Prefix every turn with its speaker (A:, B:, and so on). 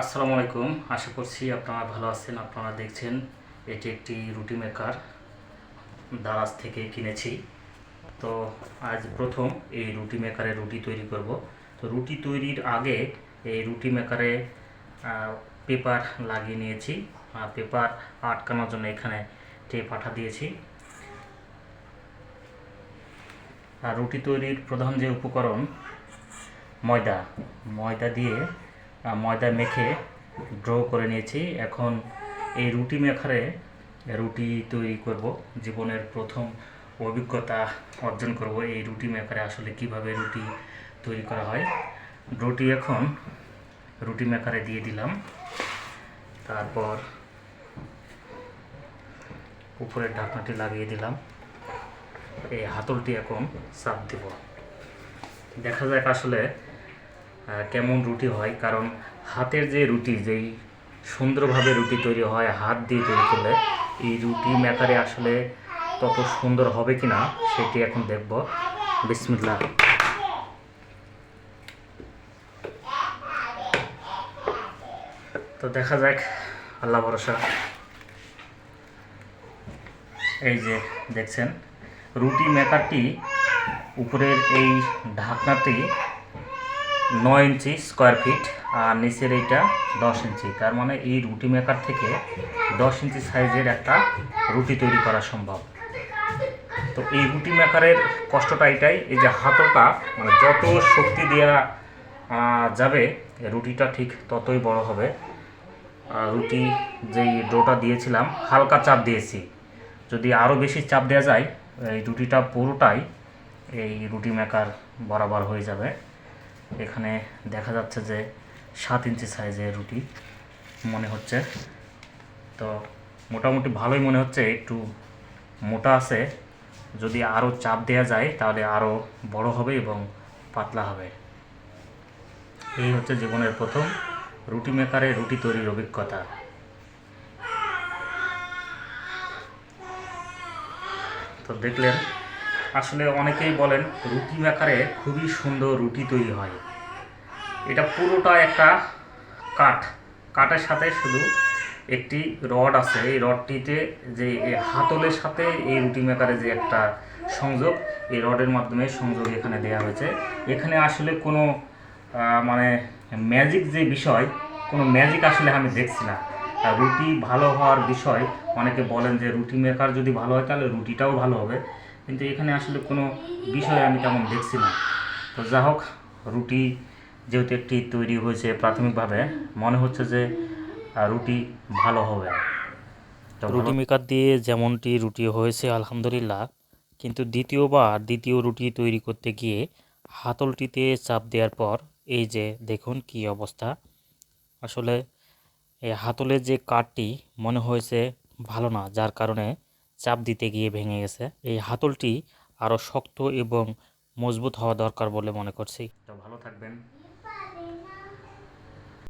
A: আসসালামু আলাইকুম। আশা করছি আপনারা ভালো আছেন, আপনারা দেখছেন এটি একটি রুটি মেকার দারাজ থেকে কিনেছি। তো আজ প্রথম এই রুটি মেকারে রুটি তৈরি করব। তো রুটি তৈরির আগে এই রুটি মেকারে পেপার লাগিয়ে নিয়েছি। আর পেপার আটকানোর জন্য এখানে টেপ আঠা দিয়েছি। আর রুটি তৈরির প্রধান যে উপকরণ, ময়দা। ময়দা দিয়ে ময়দা মেখে ড্র করে নিয়েছি। এখন এই রুটি মেখারে রুটি তৈরি করব। জীবনের প্রথম অভিজ্ঞতা অর্জন করব এই রুটি মেকারে আসলে কীভাবে রুটি তৈরি করা হয়। রুটি এখন রুটি মেকারে দিয়ে দিলাম। তারপর উপরের ঢাকনাটি লাগিয়ে দিলাম। এই হাতলটি এখন চাপ দেব। দেখা যাক আসলে কেমন রুটি হয়? কারণ হাতের যে রুটি, যেই সুন্দরভাবে রুটি তৈরি হয়, হাত দিয়ে তৈরি করলে, এই রুটি মেকারে আসলে তত সুন্দর হবে কি না সেটি এখন দেখব। বিসমিল্লা তো দেখা যাক, আল্লাহ ভরসা। এই যে দেখছেন, রুটি মেকারটি উপরের এই ঢাকনাটি নয় ইঞ্চি স্কোয়ার ফিট আর নিচের এইটা দশ ইঞ্চি। তার মানে এই রুটি মেকার থেকে দশ ইঞ্চি সাইজের একটা রুটি তৈরি করা সম্ভব। তো এই রুটি মেকারের কষ্টটা এটাই, এই যে হাতলটা মানে যত শক্তি দেওয়া যাবে, রুটিটা ঠিক ততই বড় হবে। রুটি যেই ডোটা দিয়েছিলাম, হালকা চাপ দিয়েছি। যদি আরও বেশি চাপ দেওয়া যায়, এই রুটিটা পুরোটাই এই রুটি মেকার বরাবর হয়ে যাবে। এখানে দেখা যাচ্ছে যে সাত ইঞ্চি সাইজের রুটি মনে হচ্ছে। তো মোটামুটি ভালোই মনে হচ্ছে, একটু মোটা আছে। যদি আরও চাপ দেওয়া যায়, তাহলে আরও বড় হবে এবং পাতলা হবে। এই হচ্ছে জীবনের প্রথম রুটি মেকারে রুটি তৈরির অভিজ্ঞতা। তো দেখলেন, আসলে অনেকেই বলেন রুটি মেকারে খুবই সুন্দর রুটি তৈরি হয়। এটা পুরোটা একটা কাঠ। কাঠের সাথে শুধু একটি রড আছে। এই রডটিতে যে হাতলের সাথে এই রুটি মেকারে যে একটা সংযোগ, এই রডের মাধ্যমে সংযোগ এখানে দেওয়া হয়েছে। এখানে আসলে কোনো মানে ম্যাজিক যে বিষয়, কোনো ম্যাজিক আসলে আমি দেখছি না। রুটি ভালো হওয়ার বিষয়, অনেকে বলেন যে রুটি মেকার যদি ভালো হয় তাহলে রুটিটাও ভালো হবে। কিন্তু এখানে আসলে কোনো বিষয় আমি তেমন দেখছি না। তো যা হোক রুটি যেহেতু একটি তৈরি হয়েছে প্রাথমিকভাবে মনে হচ্ছে যে রুটি ভালো হবে। রুটি মেকার দিয়ে যেমনটি রুটি হয়েছে আলহামদুলিল্লাহ। কিন্তু দ্বিতীয়বার দ্বিতীয় রুটি তৈরি করতে গিয়ে হাতলটিতে চাপ দেওয়ার পর এই যে দেখুন কি অবস্থা। আসলে এই হাতলের যে কাঠটি মনে হয়েছে ভালো না যার কারণে চাপ দিতে গিয়ে ভেঙে গেছে। এই হাতলটি আরও শক্ত এবং মজবুত হওয়া দরকার বলে মনে করছি। তো ভালো থাকবেন।